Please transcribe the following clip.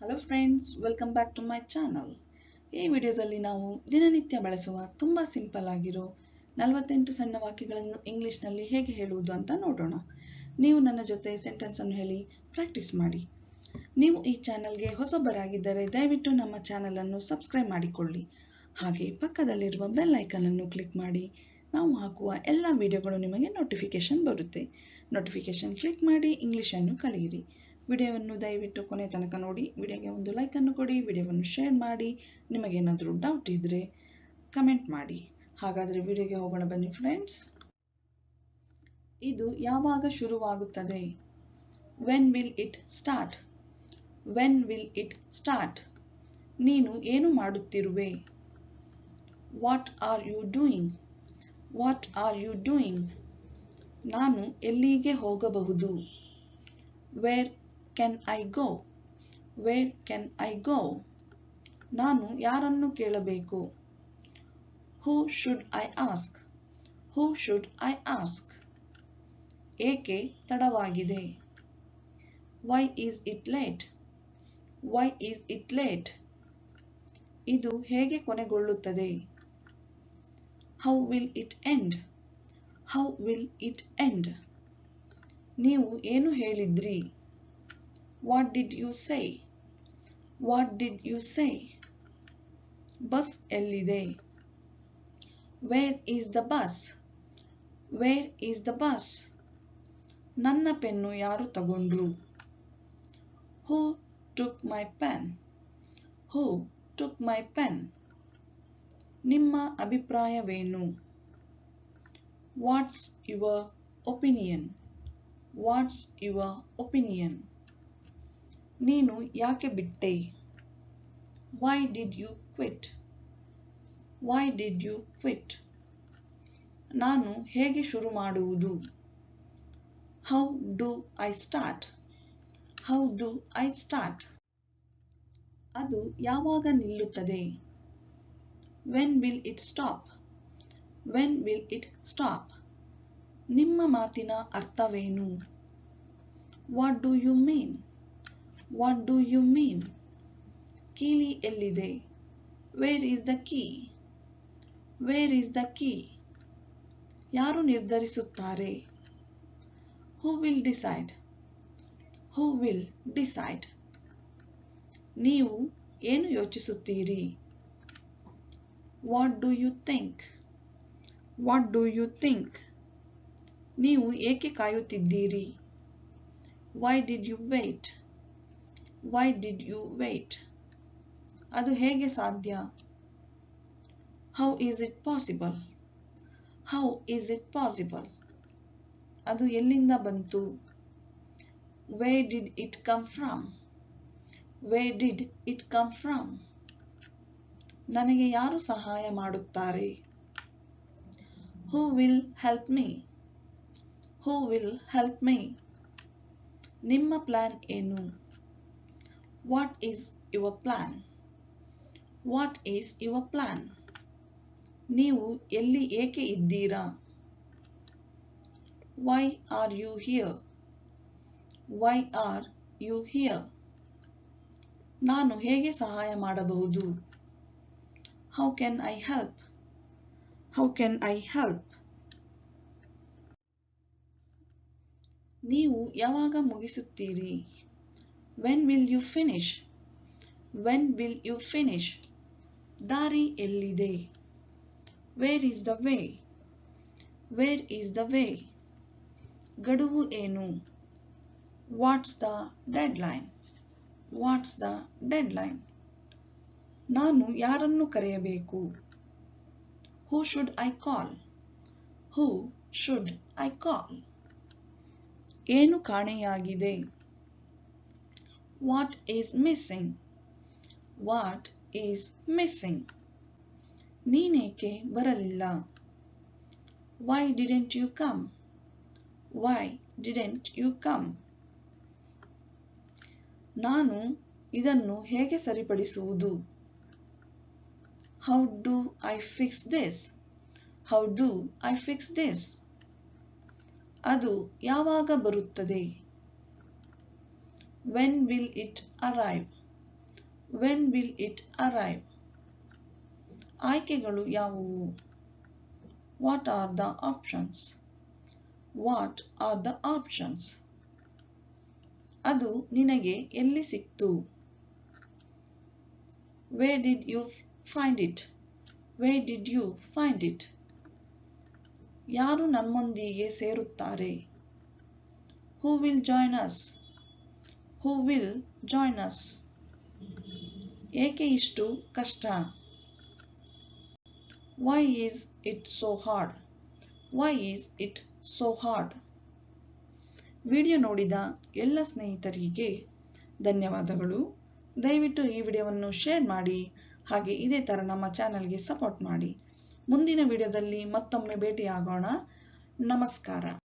Hello friends welcome back to my channel ಈ ವಿಡಿಯೋದಲ್ಲಿ ನಾವು ದಿನನಿತ್ಯ ಬಳಸುವ ತುಂಬ ಸಿಂಪಲ್ ಆಗಿರೋ ನಲವತ್ತೆಂಟು ಸಣ್ಣ ವಾಕ್ಯಗಳನ್ನು ಇಂಗ್ಲಿಷ್ನಲ್ಲಿ ಹೇಗೆ ಹೇಳುವುದು ಅಂತ ನೋಡೋಣ. ನೀವು ನನ್ನ ಜೊತೆ ಸೆಂಟೆನ್ಸ್ ಅನ್ನು ಹೇಳಿ ಪ್ರಾಕ್ಟೀಸ್ ಮಾಡಿ. ನೀವು ಈ ಚಾನಲ್ಗೆ ಹೊಸಬರಾಗಿದ್ದರೆ ದಯವಿಟ್ಟು ನಮ್ಮ ಚಾನಲ್ ಅನ್ನು ಸಬ್ಸ್ಕ್ರೈಬ್ ಮಾಡಿಕೊಳ್ಳಿ. ಹಾಗೆ ಪಕ್ಕದಲ್ಲಿರುವ ಬೆಲ್ ಐಕನ್ ಅನ್ನು ಕ್ಲಿಕ್ ಮಾಡಿ. ನಾವು ಹಾಕುವ ಎಲ್ಲ ವಿಡಿಯೋಗಳು ನಿಮಗೆ ನೋಟಿಫಿಕೇಶನ್ ಬರುತ್ತೆ. ನೋಟಿಫಿಕೇಶನ್ ಕ್ಲಿಕ್ ಮಾಡಿ ಇಂಗ್ಲಿಷನ್ನು ಕಲಿಯಿರಿ. ವಿಡಿಯೋವನ್ನು ದಯವಿಟ್ಟು ಕೊನೆ ತನಕ ನೋಡಿ, ವಿಡಿಯೋಗೆ ಒಂದು ಲೈಕನ್ನು ಕೊಡಿ, ವಿಡಿಯೋವನ್ನು ಶೇರ್ ಮಾಡಿ ನಿಮಗೇನಾದರೂ ಡೌಟ್ ಇದ್ದರೆ ಕಮೆಂಟ್ ಮಾಡಿ. ಹಾಗಾದರೆ ವಿಡಿಯೋಗೆ ಹೋಗೋಣ ಬನ್ನಿ ಫ್ರೆಂಡ್ಸ್ ಇದು ಯಾವಾಗ ಶುರುವಾಗುತ್ತದೆ? When will it start when will it start ನೀನು ಏನು ಮಾಡುತ್ತಿರುವೆ? What are you doing what are you doing ನಾನು ಎಲ್ಲಿಗೆ ಹೋಗಬಹುದು? Where can I go where can I go ನಾನು ಯಾರನ್ನು ಕೇಳಬೇಕು? Who should I ask who should I ask ಏಕೆ ತಡವಾಗಿದೆ? Why is it late why is it late ಇದು ಹೇಗೆ ಕೊನೆಗೊಳ್ಳುತ್ತದೆ? How will it end how will it end ನೀವು ಏನು ಹೇಳಿದ್ರಿ? What did you say what did you say bus ಎಲ್ಲಿದೆ? Where is the bus where is the bus ನನ್ನ pen ಯಾರು ತಗೊಂಡ್ರು? Who took my pen who took my pen ನಿಮ್ಮ ಅಭಿಪ್ರಾಯವೇನು? What's your opinion what's your opinion ನೀನು ಯಾಕೆ ಬಿಟ್ಟೆ? Why did you quit why did you quit ನಾನು ಹೇಗೆ ಶುರು ಮಾಡುವುದು? How do I start how do I start ಅದು ಯಾವಾಗ ನಿಲ್ಲುತ್ತದೆ? When will it stop when will it stop ನಿಮ್ಮ ಮಾತಿನ ಅರ್ಥವೇನು? What do you mean what do you mean ಕೀಲಿ ಎಲ್ಲಿದೆ where is the key where is the key ಯಾರು ನಿರ್ಧರಿಸುತ್ತಾರೆ? Who will decide who will decide ನೀವು ಏನು ಯೋಚಿಸುತ್ತೀರಿ? What do you think what do you think ನೀವು ಏಕೆ ಕಾಯುತ್ತಿದ್ದೀರಿ? Why did you wait why did you wait ಅದು ಹೇಗೆ ಸಾಧ್ಯ? How is it possible how is it possible ಅದು ಎಲ್ಲಿಂದ ಬಂತು? Where did it come from where did it come from ನನಗೆ ಯಾರು ಸಹಾಯ ಮಾಡುತ್ತಾರೆ? Who will help me who will help me ನಿಮ್ಮ ಪ್ಲಾನ್ ಏನು? What is your plan what is your plan ನೀವು ಎಲ್ಲಿ ಏಕೆ ಇದ್ದೀರಾ? Why are you here why are you here ನಾನು ಹೇಗೆ ಸಹಾಯ ಮಾಡಬಹುದು? How can I help how can I help ನೀವು ಯಾವಾಗ ಮುಗಿಸುತ್ತೀರಿ? When will you finish when will you finish ದಾರಿ ಎಲ್ಲಿದೆ? Where is the way where is the way ಗಡುವು ಏನು? What's the deadline what's the deadline ನಾನು ಯಾರನ್ನು ಕರೆಯಬೇಕು? Who should I call who should I call ಏನು ಕಾಣೆಯಾಗಿದೆ? What is missing what is missing ನೀನೇಕೆ ಬರಲಿಲ್ಲ? Why didn't you come why didn't you come ನಾನು ಇದನ್ನು ಹೇಗೆ ಸರಿಪಡಿಸುವುದು? How do I fix this how do I fix this ಅದು ಯಾವಾಗ ಬರುತ್ತದೆ? When will it arrive when will it arrive ಆಯ್ಕೆಗಳು ಯಾವುವು? What are the options what are the options ಅದು ನಿನಗೆ ಎಲ್ಲಿ ಸಿಕ್ತು? Where did you find it where did you find it ಯಾರು ನಮ್ಮೊಂದಿಗೆ ಸೇರುತ್ತಾರೆ? Who will join us who will join us ಏಕೆ ಇಷ್ಟು ಕಷ್ಟ? Why is it so hard why is it so hard video ನೋಡಿದ ಎಲ್ಲ ಸ್ನೇಹಿತರಿಗೆ ಧನ್ಯವಾದಗಳು. ದಯವಿಟ್ಟು ಈ ವಿಡಿಯೋವನ್ನು ಶೇರ್ ಮಾಡಿ, ಹಾಗೆ ಇದೇ ಥರ ನಮ್ಮ ಚಾನಲ್ಗೆ ಸಪೋರ್ಟ್ ಮಾಡಿ. ಮುಂದಿನ ವಿಡಿಯೋದಲ್ಲಿ ಮತ್ತೊಮ್ಮೆ ಭೇಟಿಯಾಗೋಣ. ನಮಸ್ಕಾರ.